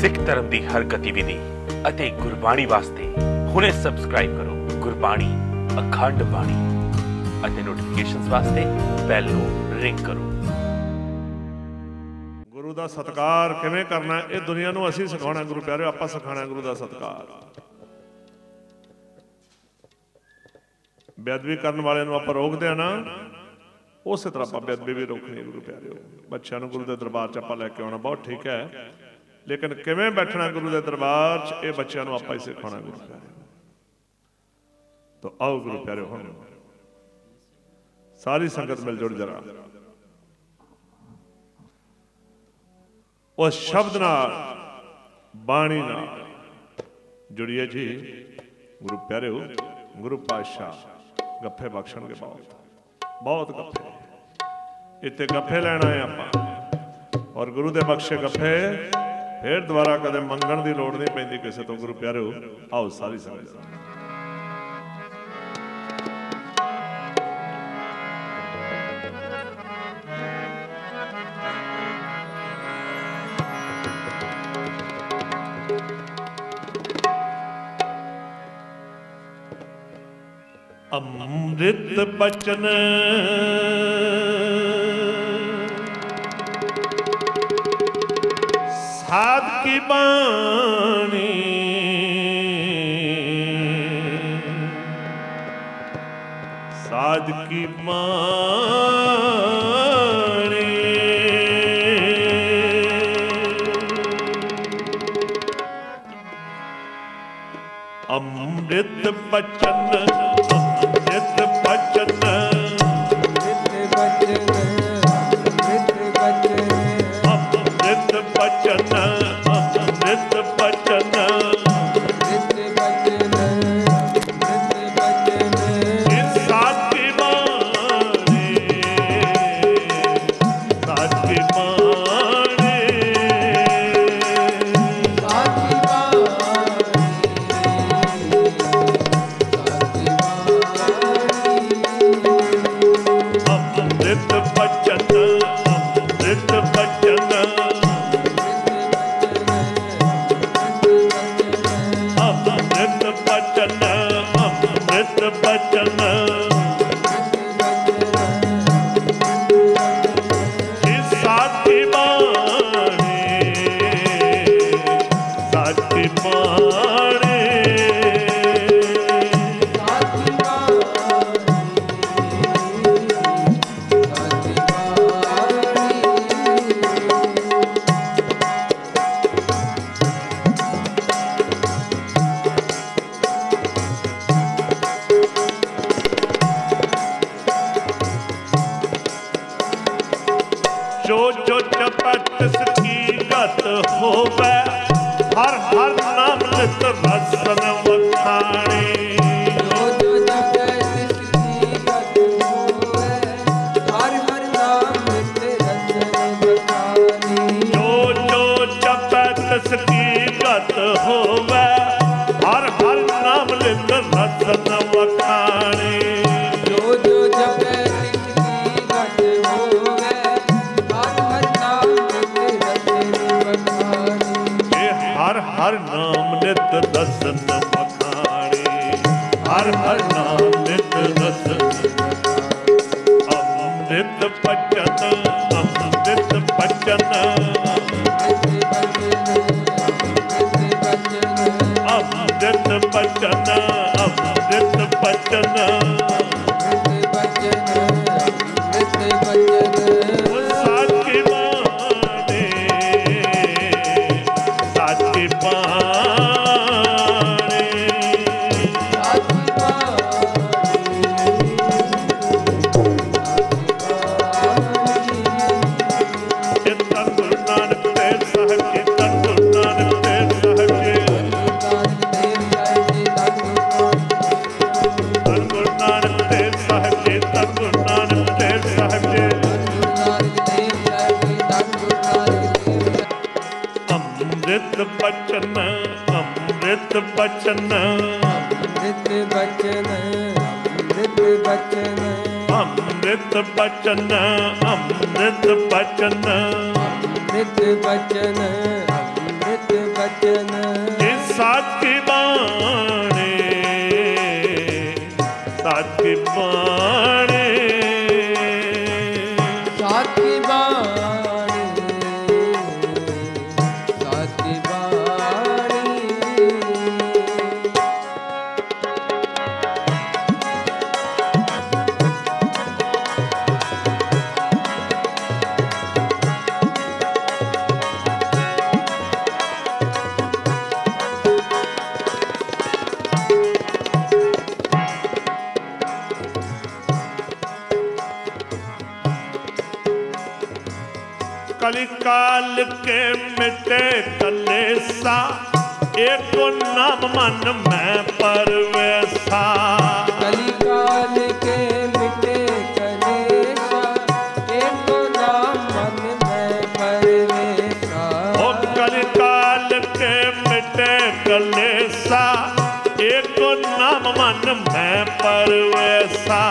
ਸਿੱਖ ਧਰਮ ਦੀ ਹਰ ਗਤੀਵਿਧੀ ਅਤੇ ਗੁਰਬਾਣੀ ਵਾਸਤੇ ਹੁਣੇ ਸਬਸਕ੍ਰਾਈਬ ਕਰੋ ਗੁਰਬਾਣੀ ਅਖੰਡ ਬਾਣੀ ਅਤੇ ਨੋਟੀਫਿਕੇਸ਼ਨਸ ਵਾਸਤੇ ਬੈਲ ਨੂੰ ਰਿੰਗ ਕਰੋ। ਗੁਰੂ ਦਾ ਸਤਕਾਰ ਕਿਵੇਂ ਕਰਨਾ ਇਹ ਦੁਨੀਆ ਨੂੰ ਅਸੀਂ ਸਿਖਾਉਣਾ ਗੁਰੂ ਪਿਆਰਿਓ ਆਪਾਂ ਸਿਖਾਉਣਾ ਗੁਰੂ ਦਾ ਸਤਕਾਰ। ਬੇਅਦਬੀ ਕਰਨ ਵਾਲਿਆਂ ਨੂੰ ਆਪਾਂ ਰੋਕਦੇ ਆ ਨਾ, ਉਸੇ ਤਰ੍ਹਾਂ ਆਪਾਂ ਬੇਅਦਬੀ ਵੀ ਰੋਕਣੀ ਹੈ ਗੁਰੂ ਪਿਆਰਿਓ। ਬੱਚਿਆਂ ਨੂੰ ਗੁਰੂ ਦੇ ਦਰਬਾਰ 'ਚ ਆਪਾਂ ਲੈ ਕੇ ਆਉਣਾ, ਬਹੁਤ ਠੀਕ ਹੈ। ਲੇਕਿਨ ਕਿਵੇਂ ਬੈਠਣਾ ਗੁਰੂ ਦੇ ਦਰਬਾਰ 'ਚ, ਇਹ ਬੱਚਿਆਂ ਨੂੰ ਆਪਾਂ ਹੀ ਸਿਖਾਉਣਾ ਗੁਰੂ ਪਿਆਰੇ ਤਾਂ ਆਓ ਗੁਰੂ ਪਿਆਰੇ, ਹੁਣ ਸਾਰੀ ਸੰਗਤ ਮਿਲ ਜੁੜ ਜਰਾ। ਉਸ ਸ਼ਬਦ ਨਾਲ, ਬਾਣੀ ਨਾਲ ਜੁੜੀਏ ਜੀ। ਗੁਰੂ ਪਿਆਰਿਓ ਗੁਰੂ ਪਾਤਸ਼ਾਹ ਗੱਫੇ ਬਖਸ਼ਣਗੇ ਬਹੁਤ। ਬਹੁਤ ਗੱਫੇ। ਇੱਥੇ ਗੱਫੇ ਲੈਣ ਆਏ ਆਪਾਂ। ਔਰ ਗੁਰੂ ਦੇ ਬਖਸ਼ੇ ਗੱਫੇ ਫਿਰ ਦੁਬਾਰਾ ਕਦੇ ਮੰਗਣ ਦੀ ਲੋੜ ਨਹੀਂ ਪੈਂਦੀ ਕਿਸੇ ਤੋਂ, ਗੁਰੂ ਪਿਆਰਿਓ ਆਓ ਸਾਰੀ ਸੰਗਤ ਅੰਮ੍ਰਿਤ ਬਚਨ ਸਾਧ ਕੀ ਬਾਣੀ। ਸਾਧ ਕੀ ਬਾਣੀ। ਅੰਮ੍ਰਿਤ ਬਚਨ ਜੋ ਜੋ ਜਪਤ ਸਕੀ ਗਤ ਹੋਵੇ ਹਰ ਹਰ ਨਾਮ ਨਿਤ ਰਸਨ ਵਖਾਣੀ ਹੋਵੇ ਹਰ ਹਰ ਨਾਮ ਸਕੀ ਗਤ ਹੋਵੇ ਹਰ ਹਰ ਨਿਤ ਰਸਨ ਵਖਾਣੀ ਰਸਨ ਵਖਾਣੀ ਹਰ ਹਰ ਨਾਮ ਨਿਤ ਰਸਨ ਅੰਮ੍ਰਿਤ ਬਚਨ ਅੰਮ੍ਰਿਤ ਬਚਨ ਅੰਮ੍ਰਿਤ ਬਚਨ ਅੰਮ੍ਰਿਤ ਬਚਨ ਸਾਚੀ ਅੰਮ੍ਰਿਤ ਬਚਨ ਅੰਮ੍ਰਿਤ ਬਚਨ। ਨਿਤ ਬਚਨ ਨਿਤ ਬਚਨ। ਅੰਮ੍ਰਿਤ ਬਚਨ ਅੰਮ੍ਰਿਤ ਬਚਨ। ਨਿਤ ਬਚਨ ਨਿਤ ਬਚਨ। ਇਹ ਸਾਚੀ ਬਾਣੇ ਸਾਚੀ ਬਾਣੇ कलिकाल के मिटे सा एक नाम मन में परवेशा के मिटे तले सा एक नाम मन पर परवेशा ओ कलिकाल के मिटे तले सा एक नाम मन में परवेशा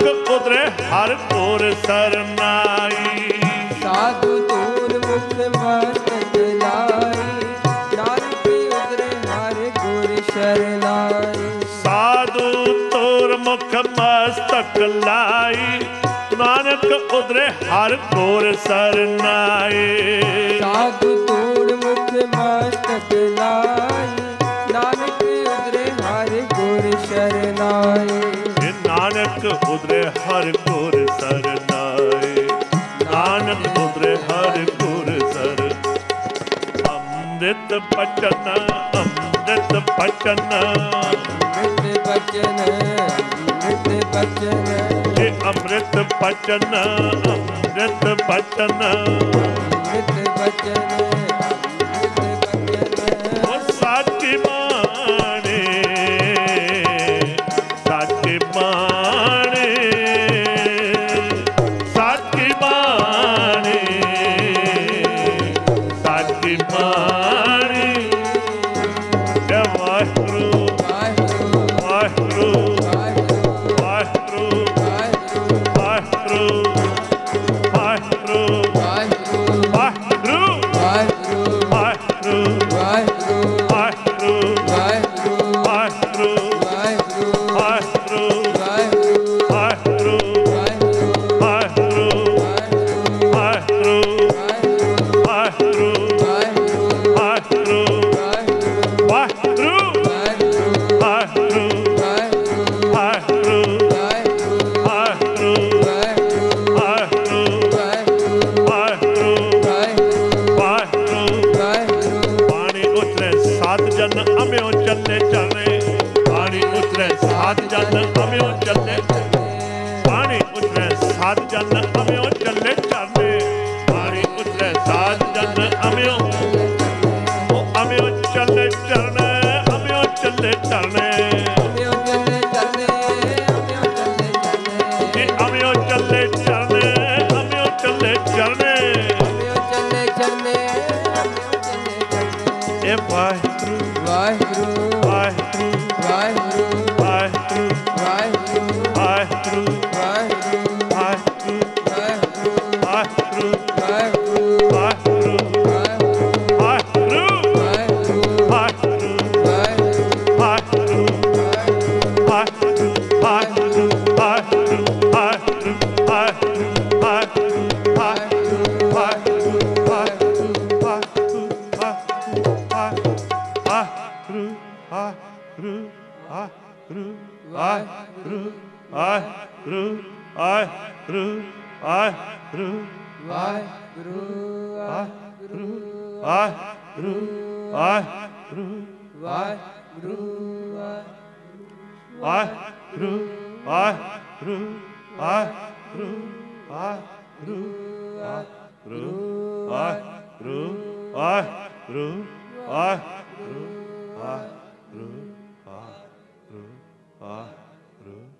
ਨਾਨਕ ਕੁਦਰੇ ਹਰ ਕੋਰ ਸਰਨਾਈ। ਸਾਧੂ ਤੂਰ ਮੁਖ ਮਸਤ ਲਾਈ ਨਾਨਕ ਕੁਦਰੇ ਹਰ ਗੁਰ ਸ਼ਰਨਾਈ ਸਾਧੂ ਤੂਰ ਮੁਖ ਮਸਤਕ ਲਾਈ ਨਾਨਕ ਉਦਰੇ ਹਰ ਕੋਰ ਸਰਨਾਏ ਸਾਧੂ ਤੂੜ ਮੁਖ ਮਸਤਕ ਲਾਈ ਉਦਰੇ ਹਰ ਕੋਰ ਸਰਨਾਏ ਨਾਨਕ ਉਦਰੇ ਹਰ ਕੋਰ ਸਰ ਅੰਮ੍ਰਿਤ ਪਚਨ ਅੰਮ੍ਰਿਤ ਪਚਨ ਮਿਟ ਬਚਨ ਮਿਟ ਬਚਨ ਇਹ ਅੰਮ੍ਰਿਤ ਪਚਨ ਅੰਮ੍ਰਿਤ ਪਚਨ ਮਿਟ ਬਚਨ ਉਤਰੇ ਜਨ ਅਮਿਓ ਚੱਲੇ ਚਰਨੇ। ਪਾਣੀ ਉਤਰੇ ਸਾਤ ਜਨ ਅਮਿਓ ਚੱਲੇ ਪਾਣੀ ਉਤਰੇ ਸਾਤ ਜਨ ਵਾਹਿਗੁਰੂ ਵਾਹਿਗੁਰੂ ਵਾਹਿਗੁਰੂ। ਵਾਹਿਗੁਰੂ ਵਾਹਿਗੁਰੂ ਵਾਹਿਗੁਰੂ। ਵਾਹਿਗੁਰੂ ਵਾਹਿਗੁਰੂ ਵਾਹਿਗੁਰੂ ਵਾਹਿਗੁਰੂ। ਵਾਹਿਗੁਰੂ ਵਾਹਿਗੁਰੂ ਵਾਹਿਗੁਰੂ ਵਾਹਿਗੁਰੂ ਵਾਹਿਗੁਰੂ ਵਾਹਿਗੁਰੂ ਵਾਹਿਗੁਰੂ ਵਾਹਿਗੁਰੂ ਵਾਹਿਗੁਰੂ ਵਾਹਿਗੁਰੂ ਵਾਹਿਗੁਰੂ